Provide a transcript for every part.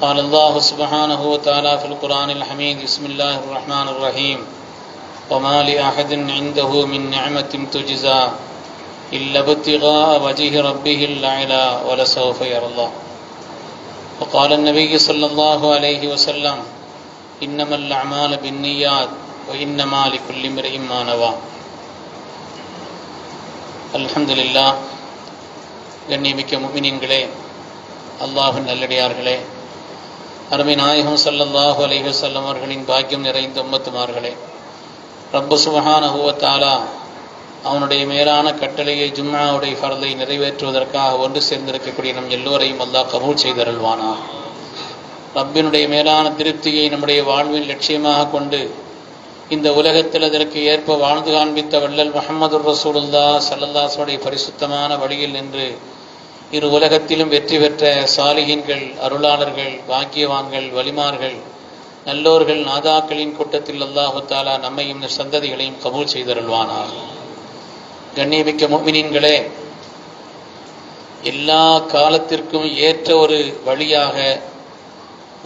قال الله سبحانه وتعالى في القرآن الحميد بسم الله الرحمن الرحيم وما لأحد عنده من نعمة تجزى إلا ابتغاء وجه ربه الأعلى ولسوف يرى الله وقال النبي صلى الله عليه وسلم إنما الأعمال بالنيات وإنما لكل امرئ ما نوى அல்ஹம்துலில்லா கண்ணியமிக்க முமினின்களே அல்லாஹின் நல்லடியார்களே அருமை நாயகம் சல்லல்லாஹு அலைஹி வஸல்லம் அவர்களின் பாக்கியம் நிறைந்த உம்மத்துமார்களே ரப்பு சுபஹானஹுவத்தாலா அவனுடைய மேலான கட்டளையை ஜும்மாவுடைய ஃபரதை நிறைவேற்றுவதற்காக ஒன்று சேர்ந்திருக்கக்கூடிய நம் எல்லோரையும் அல்லாஹ் கபூல் செய்தருள்வானா? ரப்பினுடைய மேலான திருப்தியை நம்முடைய வாழ்வின் லட்சியமாக கொண்டு இந்த உலகத்தில் அதற்கு ஏற்ப வாழ்ந்து காண்பித்த வள்ளல் முகமது ரசூலுல்லா சல்லல்லாசுடைய பரிசுத்தமான வழியில் நின்று இரு உலகத்திலும் வெற்றி பெற்ற சாலிகின்கள் அருளாளர்கள் பாக்கியவான்கள் வலிமார்கள் நல்லோர்கள் நாதாக்களின் கூட்டத்தில் அல்லாஹு தாலா நம்மையும் சந்ததிகளையும் கபூல் செய்தருள்வானார் கண்ணியமிக்க மோமினின்களே எல்லா காலத்திற்கும் ஏற்ற ஒரு வழியாக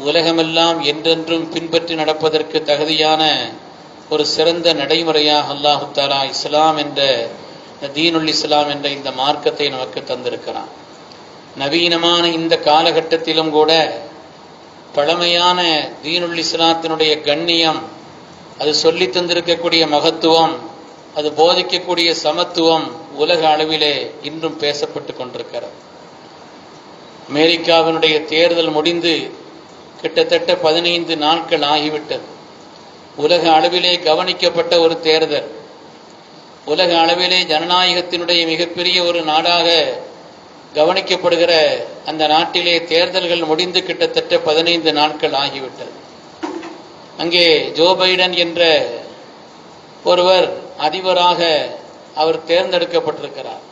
உலகமெல்லாம் என்றென்றும் பின்பற்றி நடப்பதற்கு தகுதியான ஒரு சிறந்த நடைமுறையாக அல்லாஹு தாலா இஸ்லாம் என்ற தீனுல் இஸ்லாம் என்ற இந்த மார்க்கத்தை நமக்கு தந்திருக்கிறான். நவீனமான இந்த காலகட்டத்திலும் கூட பழமையான தீனுல் இஸ்லாத்தினுடைய கண்ணியம் அது சொல்லி தந்திருக்கக்கூடிய மகத்துவம் அது போதிக்கக்கூடிய சமத்துவம் உலக அளவிலே இன்றும் பேசப்பட்டு கொண்டிருக்கிறது. அமெரிக்காவினுடைய தேர்தல் முடிந்து கிட்டத்தட்ட பதினைந்து நாட்கள் ஆகிவிட்டது. உலக அளவிலே கவனிக்கப்பட்ட ஒரு தேர்தல். உலக அளவிலே ஜனநாயகத்தினுடைய மிகப்பெரிய ஒரு நாடாக கவனிக்கப்படுகிற அந்த நாட்டிலே தேர்தல்கள் முடிந்து கிட்டத்தட்ட பதினைந்து நாட்கள் ஆகிவிட்டது. அங்கே ஜோ பைடன் என்ற ஒருவர் அதிபராக அவர் தேர்ந்தெடுக்கப்பட்டிருக்கிறார்.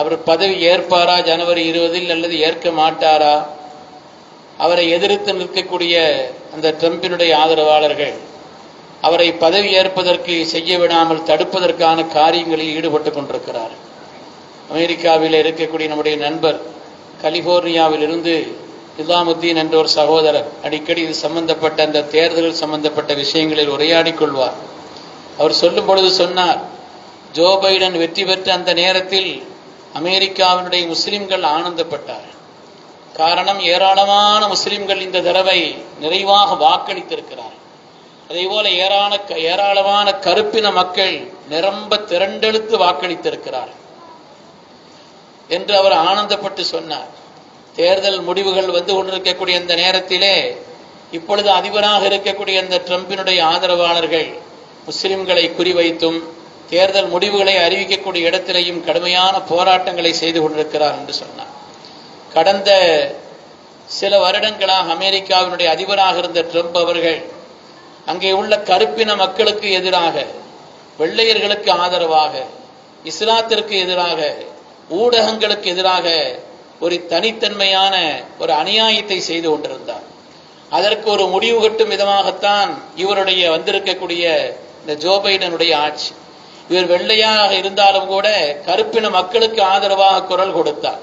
அவர் பதவி ஏற்பாரா? ஜனவரி இருபதில் அல்லது ஏற்க மாட்டாரா? அவரை எதிர்த்து நிற்கக்கூடிய அந்த ட்ரம்பினுடைய ஆதரவாளர்கள் அவரை பதவி ஏற்பதற்கு செய்ய விடாமல் தடுப்பதற்கான காரியங்களில் ஈடுபட்டு கொண்டிருக்கிறார்கள். அமெரிக்காவில் இருக்கக்கூடிய நம்முடைய நண்பர் கலிபோர்னியாவில் இருந்து என்ற ஒரு சகோதரர் அடிக்கடி இது சம்பந்தப்பட்ட அந்த தேர்தல் சம்பந்தப்பட்ட விஷயங்களில் உரையாடிக் கொள்வார். அவர் சொல்லும் பொழுது சொன்னார் ஜோ பைடன் வெற்றி பெற்ற அந்த நேரத்தில் அமெரிக்காவினுடைய முஸ்லிம்கள் ஆனந்தப்பட்டார் காரணம் ஏராளமான முஸ்லிம்கள் இந்த தடவை நிறைவாக வாக்களித்திருக்கிறார் அதே போல ஏராள ஏராளமான கருப்பின மக்கள் நிரம்ப திரண்டெழுத்து வாக்களித்திருக்கிறார் என்று அவர் ஆனந்தப்பட்டு சொன்னார். தேர்தல் முடிவுகள் வந்து கொண்டிருக்கக்கூடிய இந்த நேரத்திலே இப்பொழுது அதிபராக இருக்கக்கூடிய அந்த ட்ரம்பினுடைய ஆதரவாளர்கள் முஸ்லிம்களை குறிவைத்தும் தேர்தல் முடிவுகளை அறிவிக்கக்கூடிய இடத்திலேயும் கடுமையான போராட்டங்களை செய்து கொண்டிருக்கிறார் என்று சொன்னார். கடந்த சில வருடங்களாக அமெரிக்காவினுடைய அதிபராக இருந்த ட்ரம்ப் அவர்கள் அங்கே உள்ள கருப்பின மக்களுக்கு எதிராக வெள்ளையர்களுக்கு ஆதரவாக இஸ்லாத்திற்கு எதிராக ஊடகங்களுக்கு எதிராக ஒரு தனித்தன்மையான ஒரு அநியாயத்தை செய்து கொண்டிருந்தார். அதற்கு ஒரு முடிவு கட்டும் விதமாகத்தான் இவருடைய வந்திருக்கக்கூடிய இந்த ஜோ பைடனுடைய ஆட்சி. இவர் வெள்ளையாக இருந்தாலும் கூட கருப்பின மக்களுக்கு ஆதரவாக குரல் கொடுத்தார்.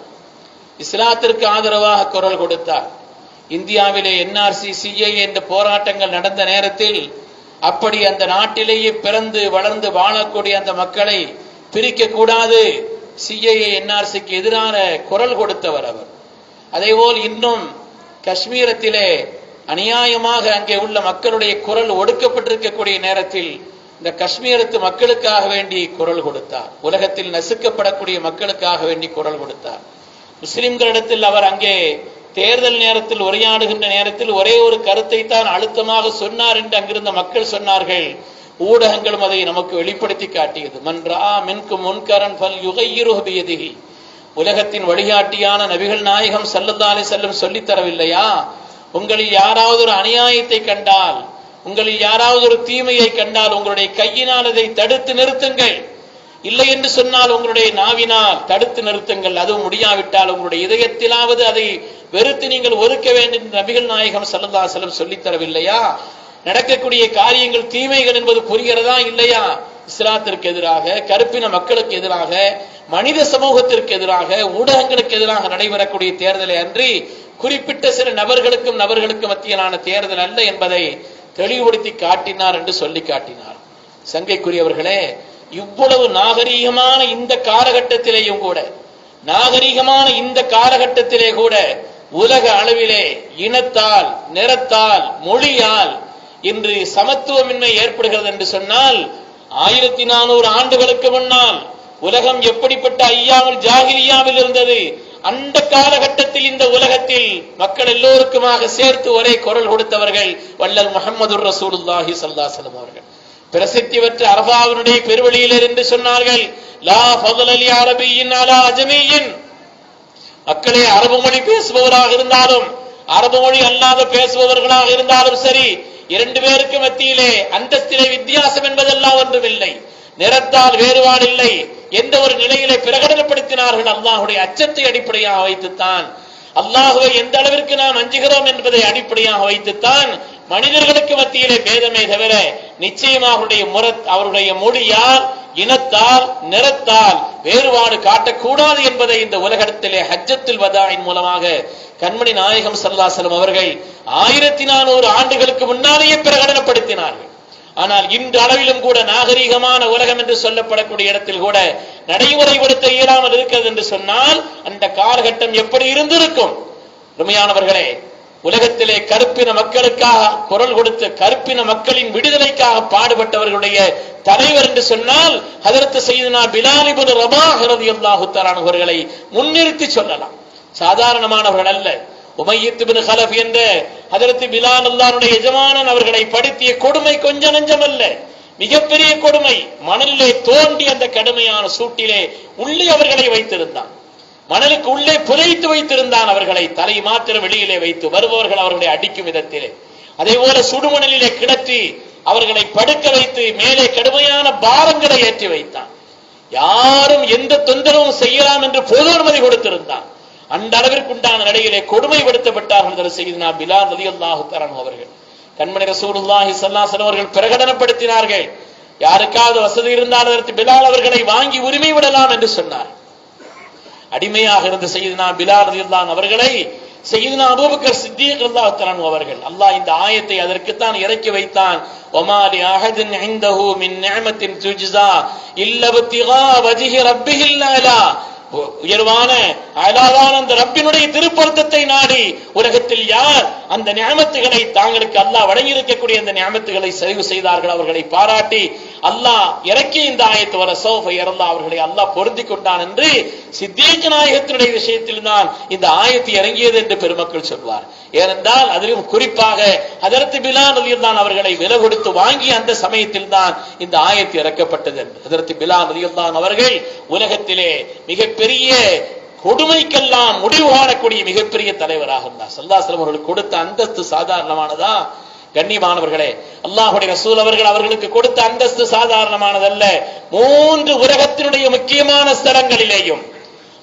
இஸ்லாத்திற்கு ஆதரவாக குரல் கொடுத்தார். இந்தியாவிலே என்ஆர்சி சிஏ என்ற போராட்டங்கள் நடந்த நேரத்தில் அப்படி அந்த நாட்டிலேயே பிறந்து வளர்ந்து வாழக்கூடிய அந்த மக்களை பிரிக்க கூடாது சிஐஏ என்ஆர்சிக்கு எதிரான குரல் கொடுத்தவர் அவர். அதேபோல் இன்னும் காஷ்மீரத்திலே அநியாயமாக அங்கே உள்ள மக்களுடைய குரல் ஒடுக்கப்பட்டிருக்கக்கூடிய நேரத்தில் இந்த காஷ்மீரத்து மக்களுக்காக வேண்டி குரல் கொடுத்தார். உலகத்தில் நசுக்கப்படக்கூடிய மக்களுக்காக வேண்டி குரல் கொடுத்தார். முஸ்லிம்களிடத்தில் அவர் அங்கே தேர்தல் நேரத்தில் உரையாடுகின்ற நேரத்தில் ஒரே ஒரு கருத்தை தான் அழுத்தமாக சொன்னார் என்று அங்கிருந்த மக்கள் சொன்னார்கள். ஊடகங்களும் அதை நமக்கு வெளிப்படுத்தி காட்டியது. மன்றா மின்கு முன்கரன் பல் யுகையிருகி உலகத்தின் வழிகாட்டியான நபிகள் நாயகம் ஸல்லல்லாஹு செல்லும் சொல்லித் தரவில்லையா? உங்களில் யாராவது ஒரு அநியாயத்தை கண்டால் உங்களில் யாராவது ஒரு தீமையை கண்டால் உங்களுடைய கையினால் அதை தடுத்து நிறுத்துங்கள். இல்லை என்று சொன்னால் உங்களுடைய நாவினால் தடுத்து நிறுத்துங்கள். அதுவும் முடியாவிட்டால் உங்களுடைய இதயத்திலாவது அதை வெறுத்து நீங்கள் ஒதுக்க வேண்டும் நபிகள் நாயகம் ஸல்லல்லாஹு சொல்லித்தரவில்லையா சொல்லித் தரவில்லையா? நடக்கக்கூடிய காரியங்கள் தீமைகள் என்பது புரிகிறதா இல்லையா? இஸ்லாத்திற்கு எதிராக கருப்பின மக்களுக்கு எதிராக மனித சமூகத்திற்கு எதிராக ஊடகங்களுக்கு எதிராக நடைபெறக்கூடிய தேர்தலை அன்றி குறிப்பிட்ட சில நபர்களுக்கும் நபர்களுக்கு மத்தியிலான தேர்தல் அல்ல என்பதை தெளிவுபடுத்தி காட்டினார் என்று சொல்லி காட்டினார். சங்கைக்குரியவர்களே இவ்வளவு நாகரீகமான இந்த காலகட்டத்திலேயும் கூட நாகரீகமான இந்த காலகட்டத்திலே கூட உலக அளவிலே இனத்தால் நிறத்தால் மொழியால் இன்று சமத்துவமின்மை ஏற்படுகிறது என்று சொன்னால் ஆயிரத்தி நானூறு ஆண்டுகளுக்கு முன்னால் உலகம் எப்படிப்பட்ட ஐயாவில் ஜாகிரியாவில் இருந்தது அந்த காலகட்டத்தில் இந்த உலகத்தில் மக்கள் எல்லோருக்குமாக சேர்த்து ஒரே குரல் கொடுத்தவர்கள் வல்லல் முகமது ரசூலுல்லாஹி சல்லாசலம் அவர்கள். பிரசித்தி பெற்ற அரபாவினுடைய பெருவழியில் என்று சொன்னார்கள் லா ஃபضل அலி அரபியின் அலா அஜமியின். மக்களே அரபு மொழி பேசுபவராக இருந்தாலும் அரபு மொழி அல்லாத பேசுபவர்களாக இருந்தாலும் சரி இரண்டு பேருக்கு மத்தியிலே அந்தஸ்திலே வித்தியாசம் என்பதெல்லாம் ஒன்றுமில்லை. நிறத்தால் வேறுபாடு இல்லை எந்த ஒரு நிலையிலே பிரகடனப்படுத்தினார்கள் அல்லாஹுடைய அச்சத்தை அடிப்படையாக வைத்துத்தான். அல்லாஹுவை எந்த அளவிற்கு நாம் அஞ்சுகிறோம் என்பதை அடிப்படையாக வைத்துத்தான் மனிதர்களுக்கு மத்தியிலே பேதமே தவிர நிச்சயமாக அவருடைய முற அவருடைய மொழியால் இனத்தால் நிறத்தால் வேறுபாடு காட்டக்கூடாது என்பதை இந்த உலகத்திலே ஹஜ்ஜத்தில் வதாயின் மூலமாக கண்மணி நாயகம் சல்லாசலம் அவர்கள் ஆயிரத்தி நானூறு ஆண்டுகளுக்கு முன்னாலேயே பிரகடனப்படுத்தினார்கள். ஆனால் இன்று அளவிலும் கூட நாகரீகமான உலகம் என்று சொல்லப்படக்கூடிய இடத்தில் கூட நடைமுறைப்படுத்த இயலாமல் இருக்கிறது என்று சொன்னால் அந்த காலகட்டம் எப்படி இருந்திருக்கும்? உண்மையானவர்களே உலகத்திலே கருப்பின மக்களுக்காக குரல் கொடுத்த கருப்பின மக்களின் விடுதலைக்காக பாடுபட்டவர்களுடைய தலைவர் என்று சொன்னால் அதற்கு செய்தனா பிலாலிபுன் ரபாஹ் ரலியல்லாஹு தஆலா அவர்களை முன்னிறுத்தி சொல்லலாம். சாதாரணமானவர்கள் அல்ல. உமையத்து ஹலப் என்ற அதற்கு பிலால் அல்லாருடைய எஜமானன் அவர்களை படுத்திய கொடுமை கொஞ்ச நஞ்சம் அல்ல. மிகப்பெரிய கொடுமை. மணலிலே தோண்டி அந்த கடுமையான சூட்டிலே உள்ளே அவர்களை வைத்திருந்தான். மணலுக்கு உள்ளே புதைத்து வைத்திருந்தான் அவர்களை. தலை மாத்திரம் வெளியிலே வைத்து வருபவர்கள் அவர்களை அடிக்கும் விதத்திலே. அதே போல சுடுமணலிலே கிடத்தி அவர்களை படுக்க வைத்து மேலே கடுமையான பாரங்களை ஏற்றி வைத்தான். யாரும் எந்த தொந்தரவும் செய்யலாம் என்று பொது அனுமதி கொடுத்திருந்தான். அந்த அளவிற்குண்டான நிலையிலே கொடுமைப்படுத்தப்பட்டார்கள் என்று செய்தினா பிலால் ரலியல்லாஹு தஆலா அவர்கள். கண்மணி ரசூலுல்லாஹி சல்லாசன் அவர்கள் பிரகடனப்படுத்தினார்கள். யாருக்காவது வசதி இருந்தால் அதற்கு பிலால் அவர்களை வாங்கி உரிமை விடலாம் என்று சொன்னார் அடிமையாக இருந்த செய்தினா பிலால் அலில்லான் அவர்களை செய்தினா அபூபக்கர் சித்திக் அல்லாஹ் தலான் அவர்கள் அல்லாஹ் இந்த ஆயத்தை அதற்குத்தான் இறக்கி வைத்தான் ஒமாலி அஹதின் ஐந்தஹு மின் நிஅமத்தின் துஜ்ஸா இல்லபத்திகா உயர்வான அலாதான அந்த ரப்பினுடைய திருப்பொருத்தத்தை நாடி உலகத்தில் யார் அந்த நியமத்துகளை தாங்களுக்கு அல்லாஹ் வழங்கி இருக்கக்கூடிய அந்த நியமத்துகளை சரிவு செய்தார்கள் அவர்களை பாராட்டி அல்லாஹ் இறக்கி இந்த ஆயத்து வர சோஃபை இறந்தா அவர்களை அல்லாஹ் பொருந்தி கொண்டான் என்று சித்தேஜ நாயகத்தினுடைய விஷயத்தில் தான் இந்த ஆயத்து இறங்கியது என்று பெருமக்கள் சொல்வார். ஏனென்றால் அதிலும் குறிப்பாக அதற்கு பிலால் தான் அவர்களை விலை கொடுத்து வாங்கி அந்த சமயத்தில் தான் இந்த ஆயத்து இறக்கப்பட்டது. என்று அதற்கு பிலால் தான் அவர்கள் உலகத்திலே மிக பெரிய கொடுமைக்கெல்லாம் முடிவு காணக்கூடிய மிகப்பெரிய தலைவராக இருந்தார் சல்லாஸ்லம் அவர்களுக்கு கொடுத்த அந்தஸ்து சாதாரணமானதா? கண்ணியமானவர்களே அல்லாஹுடைய ரசூல் அவர்கள் அவர்களுக்கு கொடுத்த அந்தஸ்து சாதாரணமானதல்ல. மூன்று உலகத்தினுடைய முக்கியமான ஸ்தலங்களிலேயும்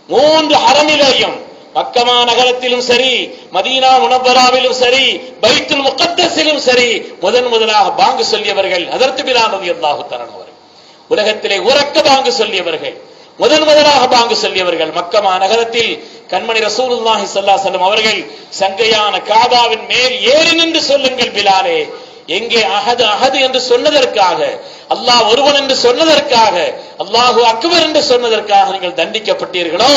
மூன்று அறமிலேயும் மக்கமா நகரத்திலும் சரி மதீனா முனபராவிலும் சரி பைத்துல் முகத்தசிலும் சரி முதன் முதலாக பாங்கு சொல்லியவர்கள் அதற்கு பிலானது அல்லாஹு தரனவர் உலகத்திலே உறக்க பாங்கு சொல்லியவர்கள். முதன் முதலாக பாங்கு செல்லியவர்கள். மக்கமா நகரத்தில் கண்மணி ரசூலுல்லாஹி சல்லா செல்லும் அவர்கள் சங்கையான காபாவின் மேல் ஏறி நின்று சொல்லுங்கள் பிலாலே. எங்கே அகது அகது என்று சொன்னதற்காக அல்லாஹ் ஒருவன் என்று சொன்னதற்காக அல்லாஹு அக்பர் என்று சொன்னதற்காக நீங்கள் தண்டிக்கப்பட்டீர்களோ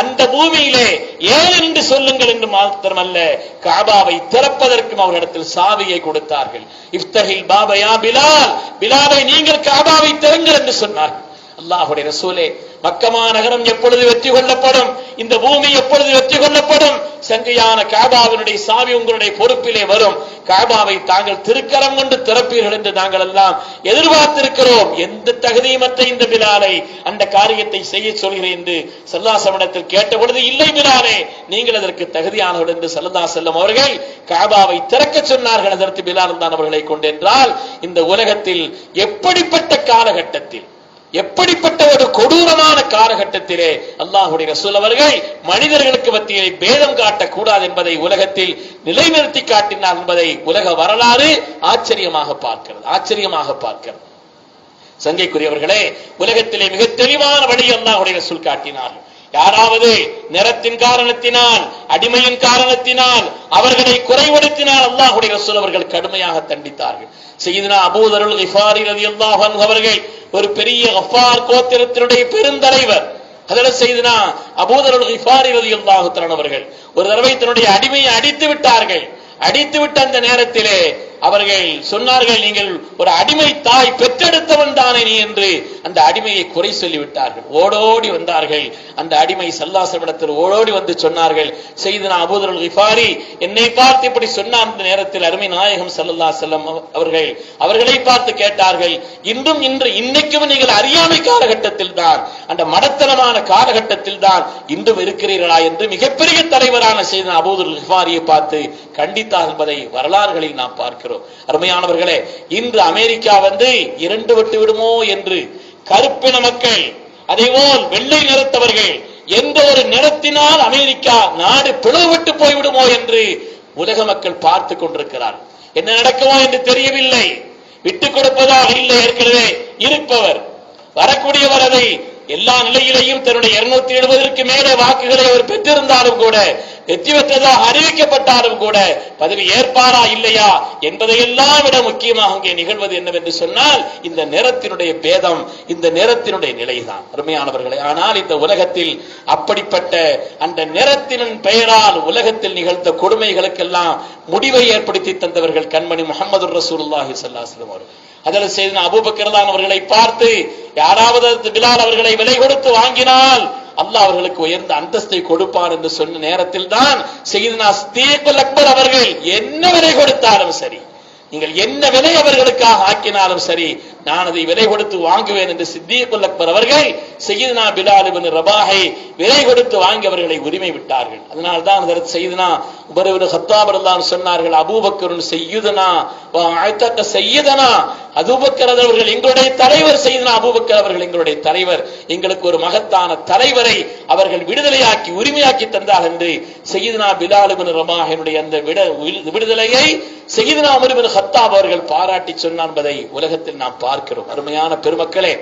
அந்த பூமியிலே ஏன் என்று சொல்லுங்கள் என்று மாத்திரமல்ல காபாவை திறப்பதற்கும் அவரிடத்தில் சாவியை கொடுத்தார்கள். இஃப்தஹில் பாபயா பிலால் பிலாலை நீங்கள் காபாவை திறங்கள் என்று சொன்னார்கள். அல்லாஹுடைய ரசூலே மக்கமா நகரம் எப்பொழுது வெற்றி கொள்ளப்படும்? இந்த பூமி எப்பொழுது வெற்றி கொள்ளப்படும்? சங்கையான காபாவினுடைய சாவி உங்களுடைய பொறுப்பிலே வரும். காபாவை தாங்கள் திருக்கரம் கொண்டு திறப்பீர்கள் என்று நாங்கள் எல்லாம் எதிர்பார்த்திருக்கிறோம். எந்த தகுதியுமற்ற இந்த பிலாலை அந்த காரியத்தை செய்ய சொல்கிறேன் என்று சல்லாசமிடத்தில் கேட்ட பொழுது இல்லை பிலாலே நீங்கள் அதற்கு தகுதியானவர்கள் என்று சல்லதா செல்லம் அவர்கள் காபாவை திறக்க சொன்னார்கள். அதற்கு பிலால் தான் அவர்களை கொண்டென்றால் இந்த உலகத்தில் எப்படிப்பட்ட காலகட்டத்தில் எப்படிப்பட்ட ஒரு கொடூரமான காலகட்டத்திலே அல்லாஹுடைய ரசூல் அவர்கள் மனிதர்களுக்கு மத்தியிலே பேதம் காட்டக்கூடாது என்பதை உலகத்தில் நிலைநிறுத்தி காட்டினார் என்பதை உலக வரலாறு ஆச்சரியமாக பார்க்கிறது ஆச்சரியமாக பார்க்கிறது. சங்கைக்குரியவர்களே உலகத்திலே மிக தெளிவான வழி அல்லாஹுடைய ரசூல் காட்டினார்கள். யாராவது நிறத்தின் காரணத்தினால் அடிமையின் காரணத்தினால் அவர்களை குறைவடுத்தினால் அல்லாஹுடைய ரசூல் அவர்கள் கடுமையாக தண்டித்தார்கள். செய்தினா அபூதருள் கிஃபாரி ரலியல்லாஹு அல்லாஹ் அவர்கள் ஒரு பெரிய கஃபார் கோத்திரத்தினுடைய பெருந்தலைவர். அதில் செய்தினா அபூதருள் கிஃபாரி ரலியல்லாஹு தஆலா அவர்கள் ஒரு தடவை தன்னுடைய அடிமையை அடித்து விட்டார்கள். அடித்து விட்ட அந்த நேரத்திலே அவர்கள் சொன்னார்கள் நீங்கள் ஒரு அடிமை தாய் பெற்றெடுத்தவன் தானே நீ என்று அந்த அடிமையை குறை சொல்லிவிட்டார்கள். ஓடோடி வந்தார்கள். அந்த அடிமை சல்லாசவிடத்தில் ஓடோடி வந்து சொன்னார்கள் செய்தனா அபூதருல் கிஃபாரி என்னை பார்த்து இப்படி சொன்ன அந்த நேரத்தில் அருமை நாயகம் சல்லல்லா செல்லம் அவர்கள் அவர்களை பார்த்து கேட்டார்கள் இன்றும் இன்று இன்னைக்கும் நீங்கள் அறியாமை காலகட்டத்தில் தான் அந்த மடத்தனமான காலகட்டத்தில் தான் இன்றும் இருக்கிறீர்களா என்று மிகப்பெரிய தலைவரான செய்தனா அபூதருல் கிஃபாரியை பார்த்து கண்டித்தார் என்பதை வரலாறுகளில் நாம் பார்க்கிறோம். அருமையானவர்களே இன்று அமெரிக்கா வந்து இரண்டு விட்டு விடுமோ என்று கருப்பின மக்கள் அதேபோல் வெள்ளை நிறத்தவர்கள் எந்த ஒரு நிறத்தினால் அமெரிக்கா நாடு பிளவுபட்டு போய்விடுமோ என்று உலக மக்கள் பார்த்து கொண்டிருக்கிறார். என்ன நடக்குமோ என்று தெரியவில்லை. விட்டுக் கொடுப்பதாக இல்லை ஏற்கனவே இருப்பவர். வரக்கூடியவர் அதை எல்லா நிலையிலையும் தன்னுடைய இருநூத்தி எழுபதற்கு மேலே வாக்குகளை அவர் பெற்றிருந்தாலும் கூட வெற்றி பெற்றதாக அறிவிக்கப்பட்டாலும் கூட பதவி ஏற்பாரா இல்லையா என்பதையெல்லாம் விட முக்கியமாக அங்கே நிகழ்வது என்னவென்று சொன்னால் இந்த நிறத்தினுடைய பேதம் இந்த நிறத்தினுடைய நிலைதான். அருமையானவர்களே ஆனால் இந்த உலகத்தில் அப்படிப்பட்ட அந்த நிறத்தின் பெயரால் உலகத்தில் நிகழ்ந்த கொடுமைகளுக்கெல்லாம் முடிவை ஏற்படுத்தி தந்தவர்கள் கண்மணி முகமது ரசூலுல்லாஹி சல்லாஸ்லம் அவர்கள். அதில் செய்த அபுபக்கர்தான் அவர்களை பார்த்து யாராவது பிலால் அவர்களை விலை கொடுத்து வாங்கினால் அல்லாஹ் அவர்களுக்கு உயர்ந்த அந்தஸ்தை கொடுப்பான் என்று சொன்ன நேரத்தில் தான் செய்தனா ஸ்தீகுல் அக்பர் அவர்கள் என்ன விலை கொடுத்தாலும் சரி நீங்கள் என்ன விலை அவர்களுக்காக ஆக்கினாலும் சரி நான் அதை விலை கொடுத்து வாங்குவேன் என்று சித்தியகுல் அக்பர் அவர்கள் செய்தனா பிலால் இப்னு ரபாஹை விலை கொடுத்து வாங்கி அவர்களை உரிமை விட்டார்கள். அதனால்தான் அதற்கு செய்தனா உபரவின் ஹத்தாபர் சொன்னார்கள் அபூபக்கருன் செய்யுதனா செய்யுதனா அபூபக்கர் அவர்கள் எங்களுடைய தலைவர் செய்தனா அபூபக்கர் அவர்கள் எங்களுடைய தலைவர். எங்களுக்கு ஒரு மகத்தான தலைவரை அவர்கள் விடுதலையாக்கி உரிமையாக்கி தந்தார் என்று செய்தனா பிலால் இப்னு அந்த விட விடுதலையை செய்தனா உமர் ஹத்தாப் அவர்கள் பாராட்டி சொன்னார் என்பதை உலகத்தில் நாம் பார்க்கிறோம். அருமையான பெருமக்களே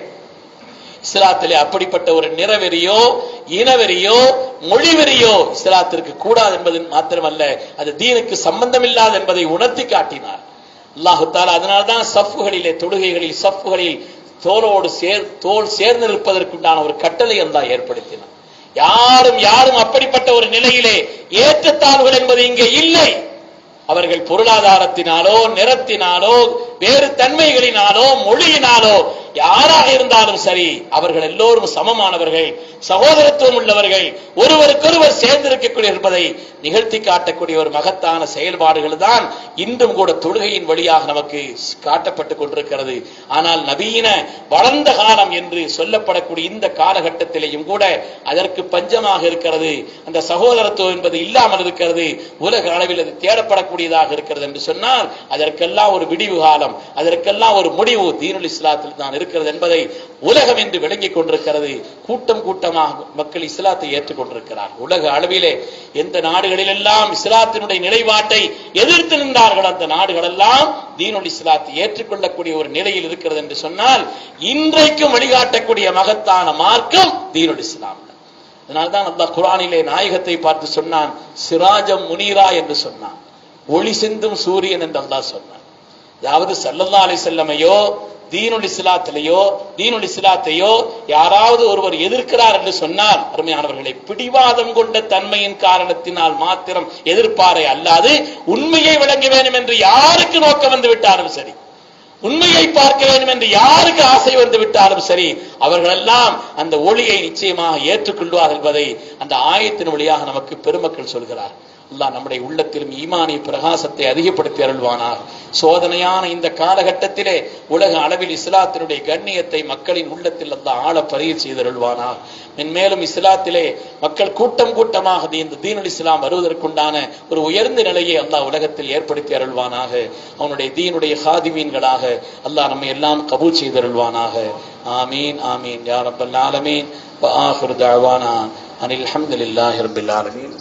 இஸ்லாத்திலே அப்படிப்பட்ட ஒரு நிறவெறியோ இனவெறியோ மொழிவெறியோ இஸ்லாத்திற்கு கூடாது என்பது மாத்திரமல்ல அது தீனுக்கு சம்பந்தமில்லாது என்பதை உணர்த்தி காட்டினார். அல்லாஹு தாலா அதனால்தான் சஃப்புகளிலே தொழுகைகளில் சஃப்புகளில் தோலோடு சேர் தோல் சேர்ந்து நிற்பதற்குண்டான ஒரு கட்டளை அல்லா ஏற்படுத்தினார் யாரும் யாரும் அப்படிப்பட்ட ஒரு நிலையிலே ஏற்றத்தாழ்வுகள் என்பது இங்கே இல்லை. அவர்கள் பொருளாதாரத்தினாலோ நிறத்தினாலோ வேறு தன்மைகளினாலோ மொழியினாலோ யாராக இருந்தாலும் சரி அவர்கள் எல்லோரும் சமமானவர்கள் சகோதரத்துவம் உள்ளவர்கள் ஒருவருக்கொருவர் சேர்ந்திருக்கக்கூடிய இருப்பதை நிகழ்த்தி காட்டக்கூடிய ஒரு மகத்தான செயல்பாடுகள் தான் இன்றும் கூட தொழுகையின் வழியாக நமக்கு காட்டப்பட்டுக் கொண்டிருக்கிறது. ஆனால் நவீன வளர்ந்த காலம் என்று சொல்லப்படக்கூடிய இந்த காலகட்டத்திலேயும் கூட அதற்கு பஞ்சமாக இருக்கிறது. அந்த சகோதரத்துவம் என்பது இல்லாமல் இருக்கிறது. உலக அளவில் அது தேடப்படக்கூடியதாக இருக்கிறது என்று சொன்னால் அதற்கெல்லாம் ஒரு விடிவு காலம். அதற்கெல்லாம் ஒரு முடிவு தீனுல் இஸ்லாத்தில் தான் இருக்கிறது என்பதை உலகம் என்று விளங்கிக் கொண்டிருக்கிறது. கூட்டம் கூட்டமாக மக்கள் இஸ்லாத்தை ஏற்றுக்கொண்டிருக்கிறார் உலக அளவிலே எந்த நாடுகளிலெல்லாம் இஸ்லாத்தினுடைய நிலைப்பாட்டை எதிர்த்து நின்றார்கள் அந்த நாடுகளெல்லாம் தீனுல் இஸ்லாத்தை ஏற்றுக்கொள்ளக்கூடிய ஒரு நிலையில் இருக்கிறது என்று சொன்னால் இன்றைக்கும் வழிகாட்டக்கூடிய மகத்தான மார்க்கம் தீனுல் இஸ்லாம். அதனால்தான் அல்லாஹ் குரானிலே நாயகத்தை பார்த்து சொன்னான் சிராஜம் முனீரா என்று சொன்னான். ஒளி சிந்தும் சூரியன் என்று அல்லாஹ் சொன்னான். அதாவது சல்லல்லா அலி செல்லமையோ தீனுல் இஸ்லாத்திலேயோ தீனுல் இஸ்லாத்தையோ யாராவது ஒருவர் எதிர்க்கிறார் என்று சொன்னால் அருமையானவர்களை பிடிவாதம் கொண்ட தன்மையின் காரணத்தினால் மாத்திரம் எதிர்ப்பாரை அல்லாது உண்மையை விளங்க வேண்டும் என்று யாருக்கு நோக்கம் வந்து விட்டாலும் சரி உண்மையை பார்க்க வேண்டும் என்று யாருக்கு ஆசை வந்து விட்டாலும் சரி அவர்களெல்லாம் அந்த ஒளியை நிச்சயமாக ஏற்றுக்கொள்வார்கள் என்பதை அந்த ஆயத்தின் வழியாக நமக்கு பெருமக்கள் சொல்கிறார் அல்லாஹ் நம்முடைய உள்ளத்திலும் ஈமானிய பிரகாசத்தை அதிகப்படுத்தி அருள்வானாக சோதனையான இந்த காலகட்டத்திலே உலக அளவில் இஸ்லாத்தினுடைய கண்ணியத்தை மக்களின் உள்ளத்தில் அல்லாஹ் ஆழ பதிவு செய்தருள்வானாக மென்மேலும் இஸ்லாத்திலே மக்கள் கூட்டம் கூட்டமாக தி- இந்த தீனுல் இஸ்லாம் வருவதற்குண்டான ஒரு உயர்ந்த நிலையை அல்லாஹ் உலகத்தில் ஏற்படுத்தி அருள்வானாக அவனுடைய தீனுடைய ஹாதிமீன்களாக அல்லாஹ் நம்மை எல்லாம் கபூல் செய்தருள்வானாக ஆமீன் ஆமீன் யா ரப்பல் ஆலமீன் وآخر دعوانا أن الحمد لله رب العالمين